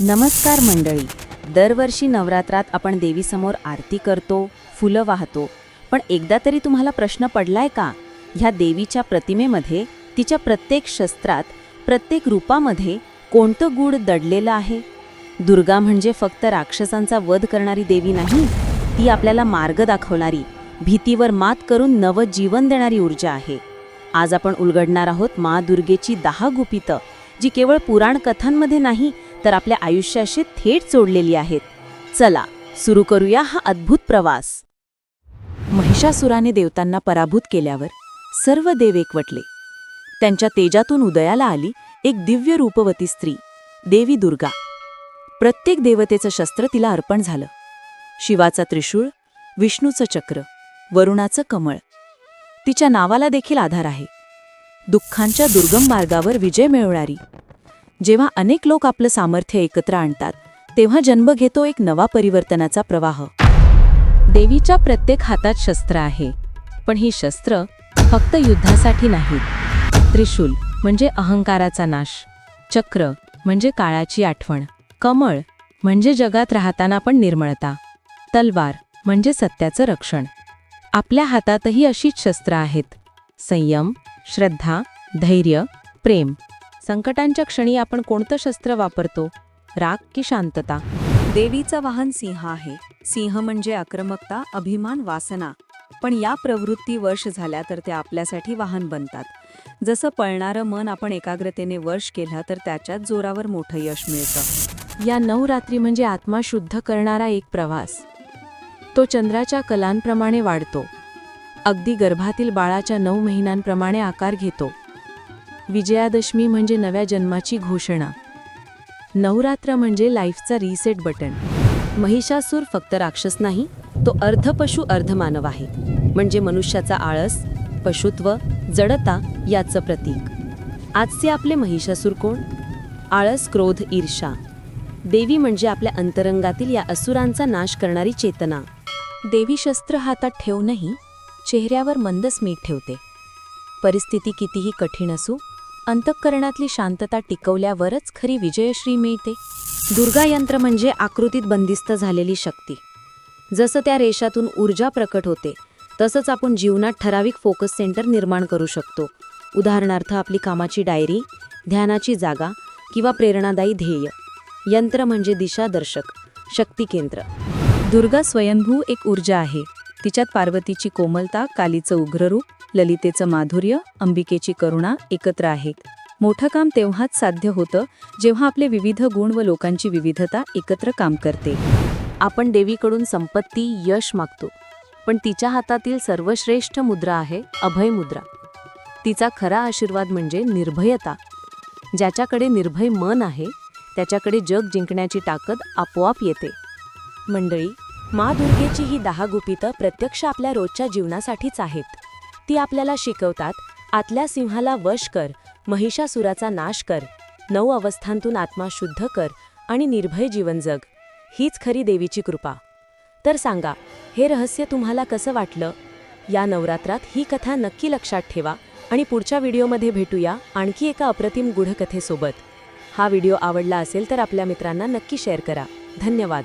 नमस्कार मंडळी. दरवर्षी नवरात्रात आपण देवीसमोर आरती करतो फुलं वाहतो. पण एकदा तरी तुम्हाला प्रश्न पडलाय का? ह्या देवीच्या प्रतिमेमध्ये तिच्या प्रत्येक शस्त्रात प्रत्येक रूपामध्ये कोणतं गूढ दडलेलं आहे? दुर्गा म्हणजे फक्त राक्षसांचा वध करणारी देवी नाही ती आपल्याला मार्ग दाखवणारी भीतीवर मात करून नवं जीवन देणारी ऊर्जा आहे. आज आपण उलगडणार आहोत मा दुर्गेची दहा गुपितं जी केवळ पुराण कथांमध्ये नाही तर आपल्या आयुष्याशी थेट जोडलेली आहेत. चला सुरू करूया हा अद्भुत प्रवास. महिषासुराने देवतांना पराभूत केल्यावर सर्व देव एकवटले. त्यांच्या तेजातून उदयाला आली एक दिव्य रूपवती स्त्री देवी दुर्गा. प्रत्येक देवतेचं शस्त्र तिला अर्पण झालं. शिवाचा त्रिशूळ विष्णूचं चक्र वरुणाचं कमळ. तिच्या नावाला देखील आधार आहे. दुःखांच्या दुर्गम मार्गावर विजय मिळवणारी जेव्हा अनेक लोक आपलं सामर्थ्य एकत्र आणतात तेव्हा जन्म घेतो एक नवा परिवर्तनाचा प्रवाह. देवीच्या प्रत्येक हातात शस्त्र आहे पण ही शस्त्र फक्त युद्धासाठी नाहीत त्रिशूल म्हणजे अहंकाराचा नाश चक्र म्हणजे काळाची आठवण कमळ म्हणजे जगात राहताना पण निर्मळता तलवार म्हणजे सत्याचं रक्षण. आपल्या हातातही अशीच शस्त्र आहेत संयम श्रद्धा धैर्य प्रेम. संकटांच्या क्षणी आपण कोणतं शस्त्र वापरतो? राग की शांतता? देवीचं वाहन सिंह आहे. सिंह म्हणजे आक्रमकता अभिमान वासना. पण या प्रवृत्ती वर्ष झाल्या तर त्या आपल्यासाठी वाहन बनतात. जसं पळणारं मन आपण एकाग्रतेने वर्ष केला तर त्याच्यात जोरावर मोठं यश मिळतं. या नऊ रात्री म्हणजे आत्मा शुद्ध करणारा एक प्रवास. तो चंद्राच्या कलांप्रमाणे वाढतो. अगदी गर्भातील बाळाच्या नऊ महिन्यांप्रमाणे आकार घेतो. विजयादशमी म्हणजे नव्या जन्माची घोषणा. नवरात्र म्हणजे लाईफचा रिसेट बटन. महिषासूर फक्त राक्षस नाही तो अर्ध पशु अर्ध मानव आहे. म्हणजे मनुष्याचा आळस पशुत्व जडता याचं प्रतीक. आजचे आपले महिषासूर कोण? आळस क्रोध ईर्षा देवी म्हणजे आपल्या अंतरंगातील या असुरांचा नाश करणारी चेतना. देवी शस्त्र हातात ठेवूनही चेहऱ्यावर मंद स्मित ठेवते. परिस्थिती कितीही कठीण असू अंतःकरणातली शांतता टिकवल्यावरच खरी विजयश्री मिळते. दुर्गा यंत्र म्हणजे आकृतीत बंदिस्त झालेली शक्ती. जसं त्या रेषातून ऊर्जा प्रकट होते तसंच आपण जीवनात ठराविक फोकस सेंटर निर्माण करू शकतो. उदाहरणार्थ आपली कामाची डायरी ध्यानाची जागा किंवा प्रेरणादायी ध्येय. यंत्र म्हणजे दिशादर्शक शक्ती केंद्र. दुर्गा स्वयंभू एक ऊर्जा आहे. तिच्यात पार्वतीची कोमलता कालीचं उग्ररूप ललितेचं माधुर्य अंबिकेची करुणा एकत्र आहेत. मोठं काम तेव्हाच साध्य होतं जेव्हा आपले विविध गुण व लोकांची विविधता एकत्र काम करते. आपण देवीकडून संपत्ती यश मागतो. पण तिच्या हातातील सर्वश्रेष्ठ मुद्रा आहे अभय मुद्रा. तिचा खरा आशीर्वाद म्हणजे निर्भयता. ज्याच्याकडे निर्भय मन आहे त्याच्याकडे जग जिंकण्याची ताकद आपोआप येते. मंडळी मा दुर्गेची ही दहा गुपितं प्रत्यक्ष आपल्या रोजच्या जीवनासाठीच आहेत. ती आपल्याला शिकवतात आतल्या सिंहाला वश कर महिषासुराचा नाश कर नऊ अवस्थांतून आत्मा शुद्ध कर आणि निर्भय जीवन जग. हीच खरी देवीची कृपा. तर सांगा हे रहस्य तुम्हाला कसं वाटलं? या नवरात्रात ही कथा नक्की लक्षात ठेवा आणि पुढच्या व्हिडिओमध्ये भेटूया आणखी एका अप्रतिम गूढकथेसोबत. हा व्हिडिओ आवडला असेल तर आपल्या मित्रांना नक्की शेअर करा. धन्यवाद.